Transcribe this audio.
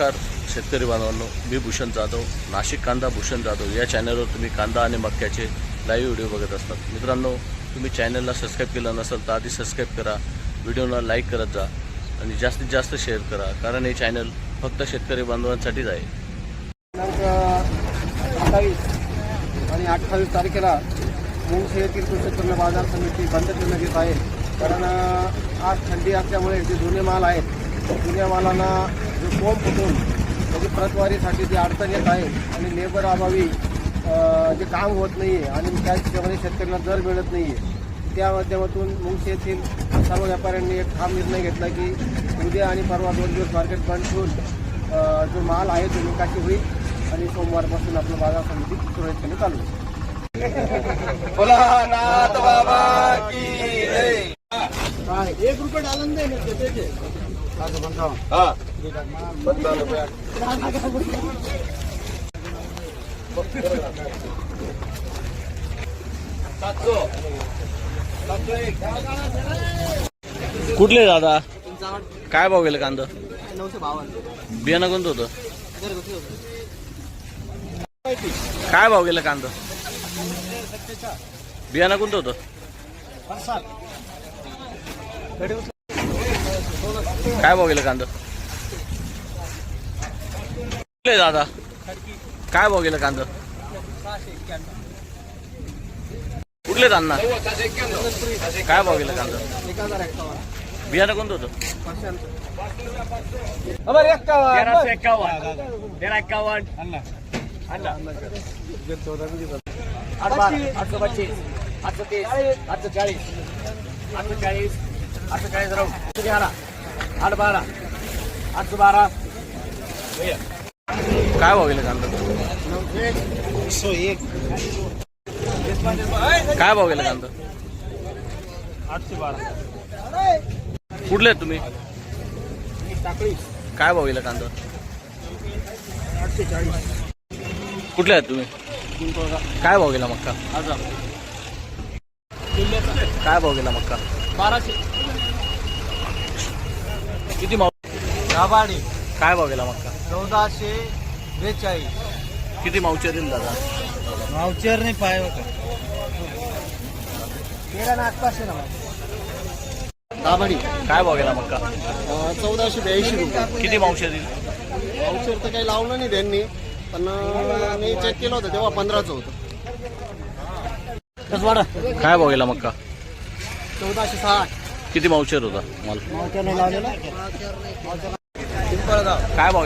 नमस्कार. शेतकरी बांधवांनो मी भूषण जाधव नाशिक कांदा भूषण जाधव. या चॅनलवर तुम्ही कांदा आणि मक्याचे लाईव्ह व्हिडिओ बघत असतात. मित्रांनो तुम्ही चॅनलला सबस्क्राईब केलं नसेल तर आधी सबस्क्राईब करा. व्हिडिओला लाईक करत जा आणि जास्तीत जास्त शेअर करा कारण हे चॅनल फक्त शेतकरी बांधवांसाठीच आहे. दिनांक आणि अठ्ठावीस तारखेला मुंगशी येथील कृषी उत्पन्न बाजार समिती बंद करण्यात येत आहे. कारण आज थंडी असल्यामुळे जे जुने माल आहेत जुन्या मालांना जो फॉर्म फुटून त्याची प्रतवारीसाठी जी अडचण येत आहे आणि लेबर अभावी जे काम होत नाही आहे आणि त्याच्यामध्ये शेतकऱ्यांना दर मिळत नाही आहे त्या माध्यमातून मुंगशी येथील सर्व व्यापाऱ्यांनी एक ठाम निर्णय घेतला की उद्या आणि परवा दोन दिवस मार्केट बंद ठेवून जो माल आहे तो निकाशी होईल आणि सोमवारपासून आपलं बाजार समिती सुरळीतपणे चालू होईल. एक रुपये डालन दे. कुठले दादा? काय भाव गेलं कांदा? बियाणं कोणतं होतं. काय भाव गेलं कांदा? बियाणं कोणतं होतं. काय भाव गेलं कांदा दादा? काय भाव गेलं कांदा? कुठले अण्णा काय भाव गेलं कांदा. बियाणं कोणतं होतं? एक्कावन्न. तेरा एक्कावन्न. बारा, आठशे पच्चीस. आठशे तीस. आठशे चाळीस. आठशे चाळीस. चाळीस राहू आठशे बारा आठ बारा. आठशे बारा. काय भाव कांदा? एकशे एक. काय भाव गेलं कांदा? आठशे बारा. कुठले आहेत तुम्ही? टाकळी. काय भाव गेलं कांदा? आठशे चाळीस. कुठले आहेत तुम्ही? काय भाव गेला मक्का? हजार. काय भाव गेला मक्का? बाराशे. किती माव दाबाडी काय भाव गेला मक्का? चौदाशे बेचाळीस. किती मावचे दिल दादा? मावचेर नाही पाय होता तेरा ना आठपाशे ना दाबाडी काय भाव गेला मक्का? चौदाशे ब्याऐंशी रुपये. किती मावशे दिल? औषध तर काही लावलं नाही त्यांनी पण अं, मी चेक केलं होतं तेव्हा पंधराचं होतं. काय भाव गेला मक्का? चौदाशे साठ किती मावशेर होता? माल काय भाव